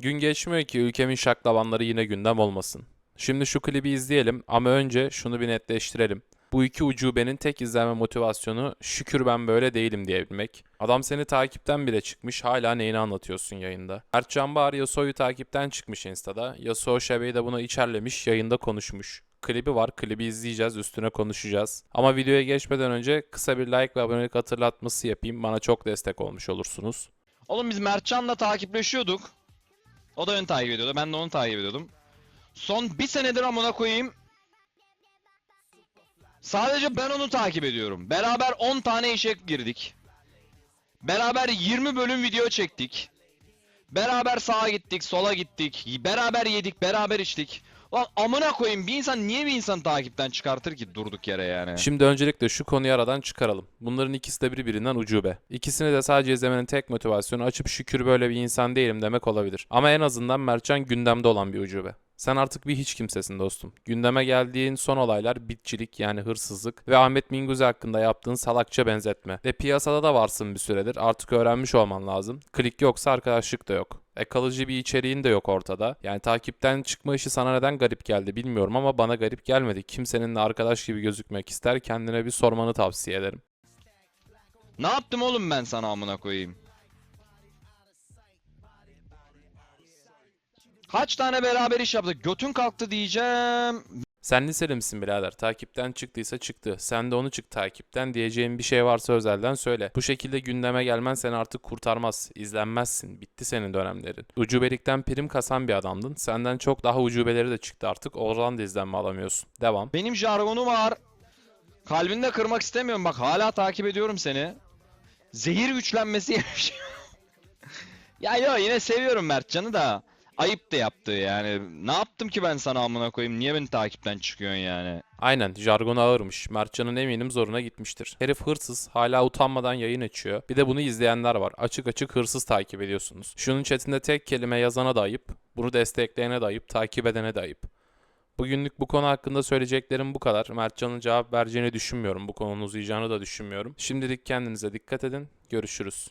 Gün geçmiyor ki ülkemin şaklabanları yine gündem olmasın. Şimdi şu klibi izleyelim ama önce şunu bir netleştirelim. Bu iki ucubenin tek izlenme motivasyonu şükür ben böyle değilim diyebilmek. Adam seni takipten bile çıkmış hala neyini anlatıyorsun yayında. Erçan Bahar Yasuo'yu takipten çıkmış Insta'da. Yasuo Şebe'yi de buna içerlemiş yayında konuşmuş. Klibi var, klibi izleyeceğiz, üstüne konuşacağız. Ama videoya geçmeden önce kısa bir like ve abonelik hatırlatması yapayım. Bana çok destek olmuş olursunuz. Oğlum biz Mertcan'la takipleşiyorduk. O da beni takip ediyordu. Ben de onu takip ediyordum. Son bir senedir amına koyayım. Sadece ben onu takip ediyorum. Beraber 10 tane işe girdik. Beraber 20 bölüm video çektik. Beraber sağa gittik, sola gittik. Beraber yedik, beraber içtik. Lan amına koyayım bir insan niye bir insan takipten çıkartır ki durduk yere yani? Şimdi öncelikle şu konuyu aradan çıkaralım. Bunların ikisi de birbirinden ucube. İkisini de sadece izlemenin tek motivasyonu açıp şükür böyle bir insan değilim demek olabilir. Ama en azından Mertcan gündemde olan bir ucube. Sen artık bir hiç kimsesin dostum. Gündeme geldiğin son olaylar bitçilik yani hırsızlık ve Ahmet Minguzzi hakkında yaptığın salakça benzetme. Ve piyasada da varsın bir süredir artık öğrenmiş olman lazım. Klik yoksa arkadaşlık da yok. E kalıcı bir içeriğin de yok ortada. Yani takipten çıkma işi sana neden garip geldi bilmiyorum ama bana garip gelmedi. Kim seninle arkadaş gibi gözükmek ister kendine bir sormanı tavsiye ederim. Ne yaptım oğlum ben sana amına koyayım? Kaç tane beraber iş yaptık? Götün kalktı diyeceğim. Sen liseli misin birader? Takipten çıktıysa çıktı. Sen de onu çık takipten diyeceğin bir şey varsa özelden söyle. Bu şekilde gündeme gelmen seni artık kurtarmaz. İzlenmezsin. Bitti senin dönemlerin. Ucubelikten prim kasan bir adamdın. Senden çok daha ucubeleri de çıktı artık. Oradan da izlenme alamıyorsun. Devam. Benim jargonu var. Kalbini de kırmak istemiyorum. Bak hala takip ediyorum seni. Zehir güçlenmesi yaşıyor. ya yo yine seviyorum Mertcan'ı da. Ayıp da yaptı yani. Ne yaptım ki ben sana amına koyayım? Niye beni takipten çıkıyorsun yani? Aynen jargonu ağırmış. Mertcan'ın eminim zoruna gitmiştir. Herif hırsız. Hala utanmadan yayın açıyor. Bir de bunu izleyenler var. Açık açık hırsız takip ediyorsunuz. Şunun chatinde tek kelime yazana da ayıp. Bunu destekleyene de ayıp. Takip edene de ayıp. Bugünlük bu konu hakkında söyleyeceklerim bu kadar. Mertcan'ın cevap vereceğini düşünmüyorum. Bu konunun uzayacağını da düşünmüyorum. Şimdilik kendinize dikkat edin. Görüşürüz.